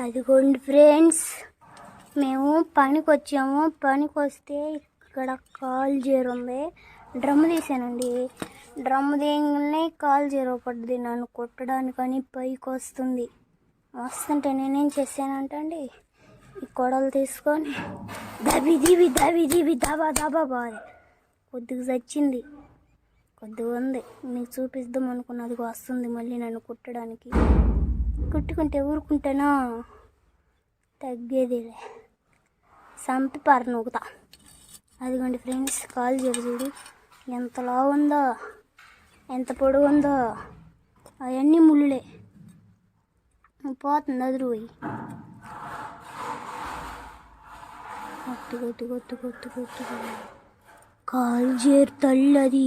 అదిగోండి ఫ్రెండ్స్ మేము పనికి వచ్చాము పనికి వస్తే ఇక్కడ కాల్ చేరుంది డ్రమ్ తీసానండి. డ్రమ్ తీయగానే కాల్ జీరో పడ్డది నన్ను కొట్టడానికని పైకి వస్తుంది వస్తుంటే నేనేం చేశానంటే అండి ఈ కొడలు తీసుకొని దబి దిబి దబి దిబి దబా దబా బాగా కొద్దిగా చచ్చింది. కొద్దిగా ఉంది. మీకు చూపిద్దాం అనుకున్నది వస్తుంది మళ్ళీ నన్ను కుట్టడానికి. కొట్టుకుంటే ఊరుకుంటేనా? తగ్గేదిలే. సంపి పరనూగుతా అదిగోండి ఫ్రెండ్స్ కాల్ చేరు చూడు. ఎంత లావు ఉందో ఎంత పొడుగు ఉందో. అవన్నీ ముళ్ళులే. పోతుంది అదురు పోయి. కొట్టు కొట్టు కొట్టు కొట్టు కొట్టు కాలు చేరు తల్లి అది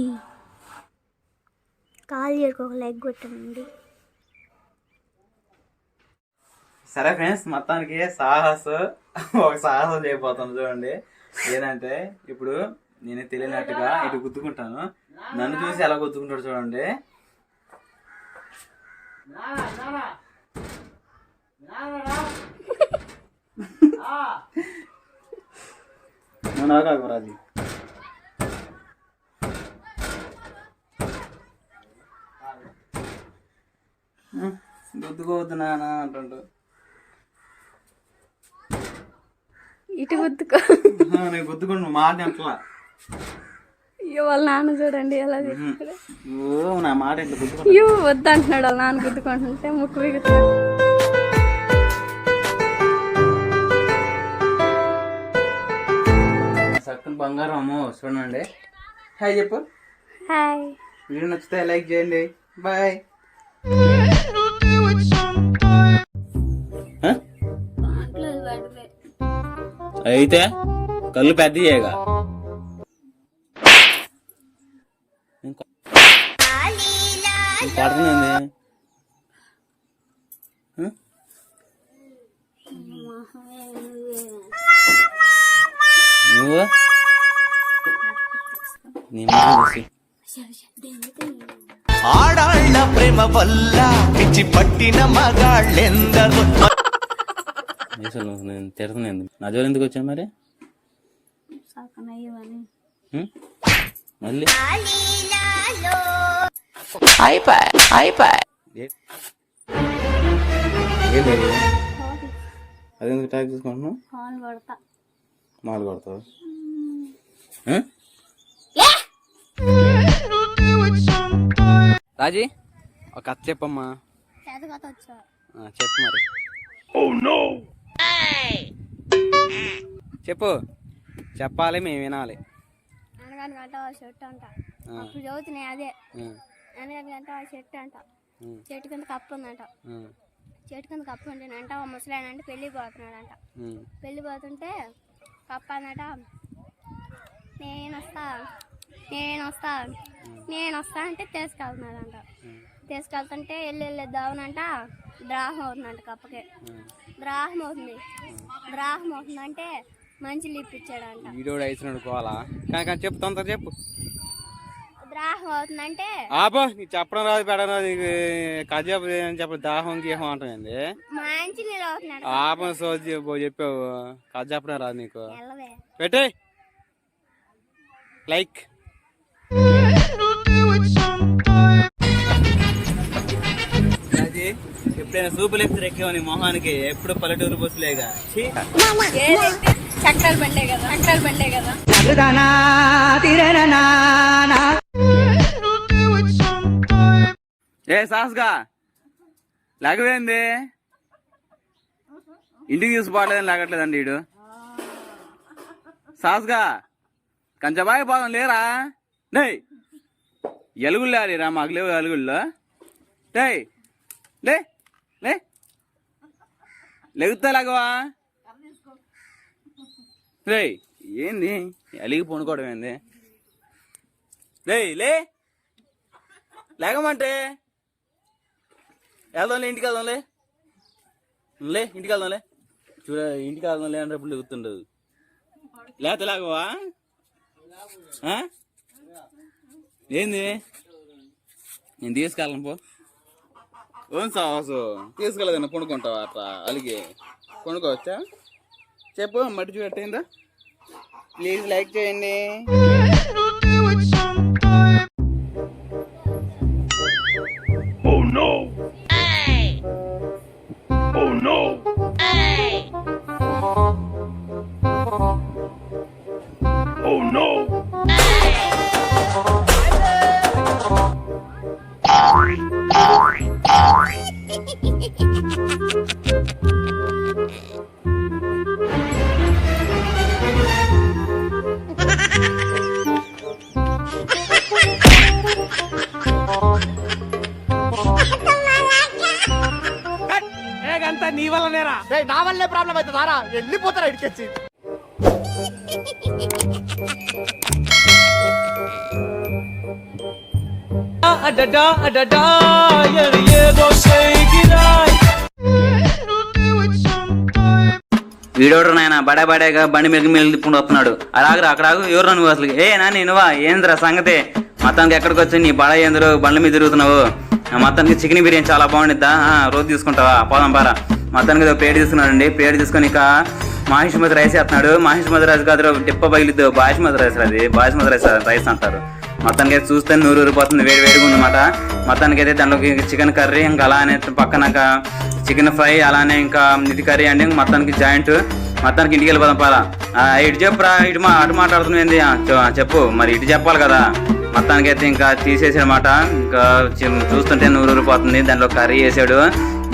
కాలు చేరుకు ఒక లెగ్ కొట్టండి సరే ఫ్రెండ్స్ మొత్తానికి సాహస్ ఒక సాహసం చేయబోతాను చూడండి. ఏంటంటే ఇప్పుడు నేను తెలియనట్టుగా ఇటు గుద్దుకుంటాను. నన్ను చూసి ఎలా గుద్దుకుంటాడు చూడండి. నాకు రాజీ. గుద్దుకోవద్దు నాన్న అంటుండు. ఇటు గుద్దుకో మాట అయ్యో వాళ్ళ నాన్న చూడండి ఎలా ఓ నా మాట ఎట్లా గుద్దుకుంటా అయ్యో వద్దంటున్నాడు వాళ్ళ నాన్న గుద్దుకుంటుంటే ముక్కు బిగుతాడు సక్కని బంగారం అమ్మో చూడండి. హాయ్ చెప్పు. హాయ్. వీడియో నచ్చితే లైక్ చేయండి. బాయ్. అయితే కళ్ళు పెద్ద చేయగా. పడుతుంది నువ్వు? ఆడాళ్ళ ప్రేమ వల్ల పిచ్చి పట్టిన మగాళ్ళెందరో. అసలు నేను తిడుతున్నాను నా జోలు ఎందుకు వచ్చా మరి? మళ్ళీ? అయిపోయి అది? అదెందుకు ట్యాగ్ తీసుకుంటున్నావు? మాలు కొడతావు? రాజీ ఒక కథ చెప్పమ్మా చెప్పు మరి. చెప్పు. చెప్పాలి మేము వినాలి. అనగాని గంట షర్ట్ అంట. అప్పుడు చదువుతున్నాయి అదే. అనగాని గంట షర్ట్ అంట. చెట్టు కింద కప్పు ఉందంట. చెట్టు కింద కప్పు ముసలాయన అంటే పెళ్ళి పోతున్నాడంట. పెళ్ళి పోతుంటే కప్పు అన్నట నేను వస్తా నేను వస్తా నేను వస్తా అంటే తీసుకెళ్తున్నాడంట తీసుకెళ్తుంటే వెళ్ళి వెళ్ళేద్దామనంట ద్రాహం అవుతుందంట కప్పకి. ద్రాహం అవుతుంది ద్రాహం అవుతుందంటే మంచి లిప్ ఇచ్చాడంట వీడియోడు కానీ కానీ చెప్పు తొందర చెప్పు. ద్రాహం అవుతుందంటే చెప్పడం రాదు పెడడం రాదు కథ దాహం గీహం అంటుంది మంచి నీళ్ళు అవుతున్నాడు ఆపం సోది చెప్పు చెప్పావు. కథ చెప్పడం రాదు నీకు. పెట్టే లైక్. ఎప్పుడైనా సూపర్ లెక్చర్ ఎక్కావు నీ మొహానికి ఎప్పుడు పల్లెటూరు బస్సులేగా. చక్రాలు బండే కదా చక్రాలు బండే కదా. ఏ సాస్గా లేకపోయింది ఇంటికి తీసుకోవట్లేదని లేకట్లేదండి వీడు సాస్గా కంచబాయి భాగం లేరా? డే ఎలుగులు లేరా మాకు లేవు ఎలుగుల్లో? డే లే లే. లెగుతా లేకవా రే ఏంది? అలిగి పండుకోవడం ఏంది? రే లే. లేకమంటే వెళ్దాంలే ఇంటికి వెళ్దాంలే. లే ఇంటికి వెళ్దాంలే. చూడ ఇంటికి వెళ్దాంలే అంటే లెగుతుండదు. లేత లాగవా? ఆ? ఏంది? నేను తీసుకెళ్ళను పో. ఓన్ సావాసు? తీసుకెళ్ళదన్న కొనుక్కుంటావా అట్లా అలిగి. కొనుక్కోవచ్చా చెప్పు మట్టి చూడట్టయిందా ప్లీజ్ లైక్ చేయండి. ఏగంతా నీ వల్లనేరా? నా వల్లే ప్రాబ్లం అవుతుంది రా వెళ్ళిపోతారా ఇడికొచ్చి? అడడా అడడా ఏదో షేకిరాయ్ వీడోడు నాయన? బడే బడేగా బండి మెరుగు మెరుగు తిప్పుకుంటూ వస్తున్నాడు. అలాగరా అక్కడ. ఎవరు నువ్వు అసలు ఏ నా నువ్వా ఏందిరా సంగతి? మొత్తానికి ఎక్కడికి వచ్చి నీ బడ ఏందిరో బండ్ల మీద తిరుగుతున్నావు? ఆ, మొత్తానికి చికెన్ బిర్యానీ చాలా బాగుండిద్దా? ఆ, రోజు తీసుకుంటావా? పోదాం బారా మొత్తానికి ఏదో ప్లేట్ తీసుకున్నాడండి ప్లేట్ తీసుకొని ఇక మహేష్మతి రైస్ వేస్తున్నాడు మహేష్మతి రైస్ కాదు డిప్ప బయలుద్దు బాష్మతి రైస్ అది బాష్మతి రైస్ రైస్ అంటారు. మొత్తానికి అయితే చూస్తే నూరు ఊరిపోతుంది వేడి వేడిగా ఉందన్నమాట. మొత్తానికి అయితే దాంట్లోకి చికెన్ కర్రీ ఇంకా అలానే పక్కన చికెన్ ఫ్రై అలానే ఇంకా ఇది కర్రీ అండి. మొత్తానికి జాయింట్. మొత్తానికి ఇంటికి వెళ్ళిపోదాం పాలా ఇటు చెప్పురా ఇటు మా అటు మాట్లాడుతుంది ఏంది? చెప్పు. మరి ఇటు చెప్పాలి కదా. మొత్తానికి అయితే ఇంకా తీసేసాడనమాట ఇంకా చూస్తుంటే నూరు ఊరిపోతుంది దాంట్లో కర్రీ వేసాడు.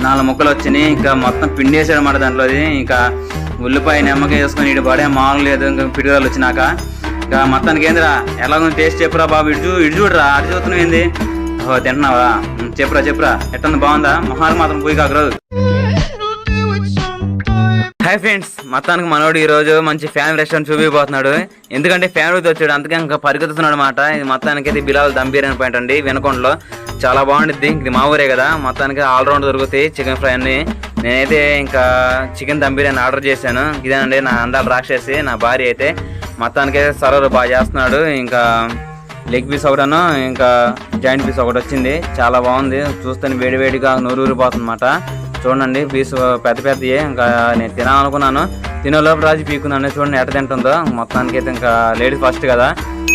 నాలుగు ముక్కలు వచ్చినాయి ఇంకా మొత్తం పిండి అన్నమాట దాంట్లో దాంట్లోది ఇంకా ఉల్లిపాయ నిమ్మకాయ వేసుకొని ఇటు పడే మామూలు లేదు ఇంకా పిడిగాలు వచ్చినాక. ఇంకా మొత్తానికి ఏందిరా ఎలా ఉంది టేస్ట్ చెప్పురా బాబు ఇటు ఇటు చూడరా అటు చూస్తున్నావు ఏంది? ఓహో తింటున్నావా చెప్పురా చెప్పురా ఎట్టంది బాగుందా? మొహాలు మాత్రం పోయి కాకరాదు హాయ్ ఫ్రెండ్స్ మొత్తానికి మనోడు ఈ రోజు మంచి ఫ్యామిలీ రెస్టారెంట్ చూపిపోతున్నాడు. ఎందుకంటే ఫ్యామిలీతో వచ్చాడు. అందుకే ఇంకా పరిగెత్తుతున్నాడు అనమాట ఇది మొత్తానికి అయితే బిలాల్ దమ్ బిర్యానీ పాయింట్ అండి. వినకొండలో. చాలా బాగుంటుంది ఇది మా ఊరే కదా. మొత్తానికి ఆల్రౌండ్ దొరుకుతాయి. చికెన్ ఫ్రై అన్ని. నేనైతే ఇంకా చికెన్ దమ్ బిర్యానీ ఆర్డర్ చేశాను. ఇదేనండి నా అందాలు రాక్షసి నా భార్య అయితే. మొత్తానికి సర్వర్ బాగా చేస్తున్నాడు. ఇంకా లెగ్ పీస్ ఒకటను ఇంకా జాయింట్ పీస్ ఒకటి వచ్చింది. చాలా బాగుంది. చూస్తే వేడి వేడిగా నూరూరిపోతుందన్నమాట. చూడండి పీస్ పెద్ద పెద్దయే. ఇంకా నేను తినాలనుకున్నాను. తినేలోపు రాజు పీకున్నాను చూడండి ఎట్ట తింటుందో. మొత్తానికి అయితే ఇంకా లేడీస్ ఫస్ట్ కదా.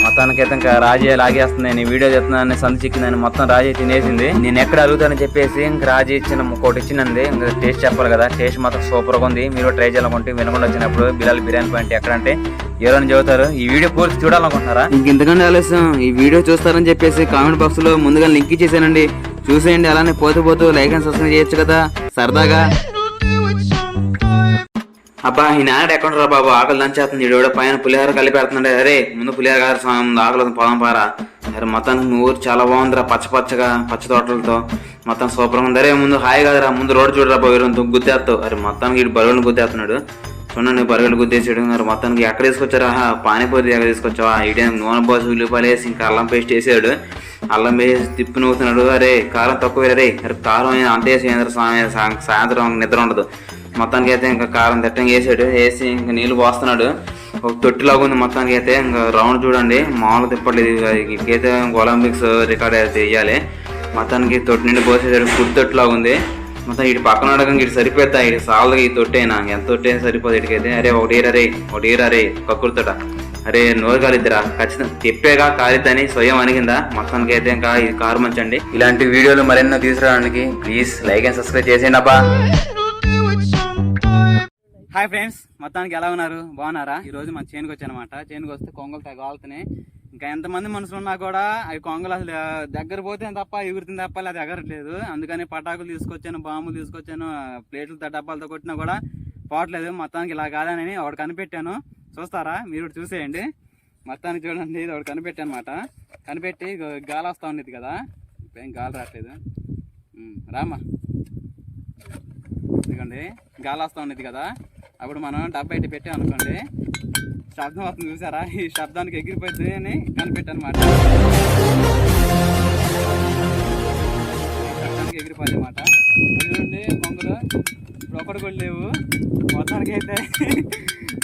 మొత్తానికి అయితే ఇంకా రాజే లాగేస్తుంది నేను వీడియో చెప్తున్నాను సందు చిక్కిందని మొత్తం రాజే తినేసింది. నేను ఎక్కడ అడుగుతానని చెప్పేసి ఇంకా రాజీ ఇచ్చిన ఒకటి ఇచ్చిందండి ఇంకా టేస్ట్ చెప్పాలి కదా. టేస్ట్ మాత్రం సూపర్గా ఉంది. మీరు ట్రై చేయాలనుకుంటే వినకుండా వచ్చినప్పుడు బిలాల్ బిర్యానీ పాయింట్ ఎక్కడంటే ఎవరైనా చెబుతారు ఈ వీడియో పూర్తి చూడాలనుకుంటున్నారా? ఎందుకంటే ఆలస్యం. ఈ వీడియో చూస్తారని చెప్పేసి కామెంట్ బాక్స్లో ముందుగా లింక్ ఇచ్చేసానండి. చూసేయండి. అలానే పోతూ పోతూ లైక్ అండ్ సబ్స్క్రైబ్ చేయొచ్చు కదా. సరదాగా. అబ్బా ఈ నాడు ఎక్కడరా బాబు? ఆకలి దంచేస్తుంది. ఈడోడ పైన పులిహార కలిపి పెడుతుండే అరే ముందు పులిహార కాదు స్వామి, ఆకలి పొలం పారా. అరే మొత్తానికి మీ ఊరు చాలా బాగుందిరా పచ్చ పచ్చగా పచ్చ తోటలతో. మొత్తం సూపర్గా ఉంది. అరే ముందు హాయి కాదురా ముందు రోడ్డు చూడరా పోయి గుద్దేస్తావు. అరే మొత్తానికి ఇటు బరువులు గుద్దేస్తున్నాడు. చూడండి బరువులు గుద్దేసాడు. మరి మొత్తానికి ఎక్కడ తీసుకొచ్చారా? పానీపూరి ఎక్కడ తీసుకొచ్చావా? ఇటే నూనె పోసి ఉల్లిపాయలు వేసి ఇంకా అల్లం పేస్ట్ వేసాడు. అల్లం వేసి తిప్పి నవ్వుతున్నాడు అరే కారం తక్కువ రే అరే కారం అంత స్వామి సాయంత్రం నిద్ర ఉండదు. మొత్తానికి అయితే ఇంకా కారం తిట్టం వేసాడు. వేసి ఇంకా నీళ్ళు పోస్తున్నాడు. ఒక తొట్టిలాగా ఉంది మొత్తానికి అయితే ఇంకా రౌండ్ చూడండి. మామూలు తిప్పట్లేదు. ఇది- ఒలింపిక్స్ రికార్డ్ అయితే వేయాలి మొత్తానికి తొట్టి నుండి పోసేసాడు. ఫుడ్ తొట్టిలాగా ఉంది. మొత్తం ఇటు పక్కన ఉండగా ఇటు సరిపోతాయి ఇటు సాల్గా ఈ తొట్టేనా? ఎంత తొట్టేనా సరిపోదు ఇటుకైతే. అరే ఒకటి ఏరరే ఒకటి ఏరరే కక్కుర్తోట. అరే నోరు కాలిద్దిరా ఖచ్చితంగా తిప్పేగా కాలిద్దని స్వయం అనిగిందా? మొత్తానికి అయితే ఇంకా ఇది కారు మంచండి. ఇలాంటి వీడియోలు మరెన్నో తీసుకురావడానికి ప్లీజ్ లైక్ అండ్ సబ్స్క్రైబ్ చేసేయండి అబ్బా. హాయ్ ఫ్రెండ్స్ మొత్తానికి ఎలా ఉన్నారు? బాగున్నారా? ఈ రోజు మన చేనుకి వచ్చానమాట. చేనుకి వస్తే కొంగలు తగలుతున్నాయి ఇంకా ఎంతమంది మనుషులు ఉన్నా కూడా అవి కొంగలు అసలు దగ్గర పోతే తప్ప ఎగురుతుంది తప్ప అది ఎగరట్లేదు. అందుకని పటాకులు తీసుకొచ్చాను బాంబులు తీసుకొచ్చాను ప్లేట్లతో డబ్బాలతో కొట్టినా కూడా పోవట్లేదు. మొత్తానికి ఇలా కాదని ఒకటి కనిపెట్టాను. చూస్తారా? మీరు కూడా చూసేయండి. మొత్తానికి చూడండి ఇది ఒకటి కనిపెట్టి అనమాట కనిపెట్టి గాలి వస్తూ ఉండేది కదా. ఇప్పుడు ఏం గాలి రావట్లేదు. రామా ఎందుకండి గాలి వస్తూ ఉండేది కదా. అప్పుడు మనం డబ్బా ఇటు పెట్టాం అనుకోండి. శబ్దం వస్తుంది చూసారా? ఈ శబ్దానికి ఎగిరిపోతుంది అని కనిపెట్టనమాట. అనమాట శబ్దానికి ఎగిరిపోయింది అనమాట చూడండి కొంగలు ఇప్పుడు ఒకటి కూడా లేవు. మొత్తానికి అయితే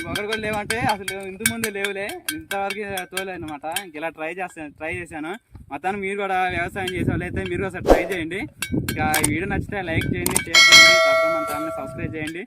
ఒకటి కూడా లేవంటే అసలు ఇంత ముందు లేవులే. ఇంతవరకు తోలే అనమాట ఇలా ట్రై చేస్తాను ట్రై చేశాను. మొత్తానికి మీరు కూడా వ్యవసాయం చేసే వాళ్ళైతే మీరు ఒకసారి ట్రై చేయండి. ఇంకా వీడియో నచ్చితే లైక్ చేయండి షేర్ చేయండి. తప్పకుండా మన ఛానల్ సబ్స్క్రైబ్ చేయండి.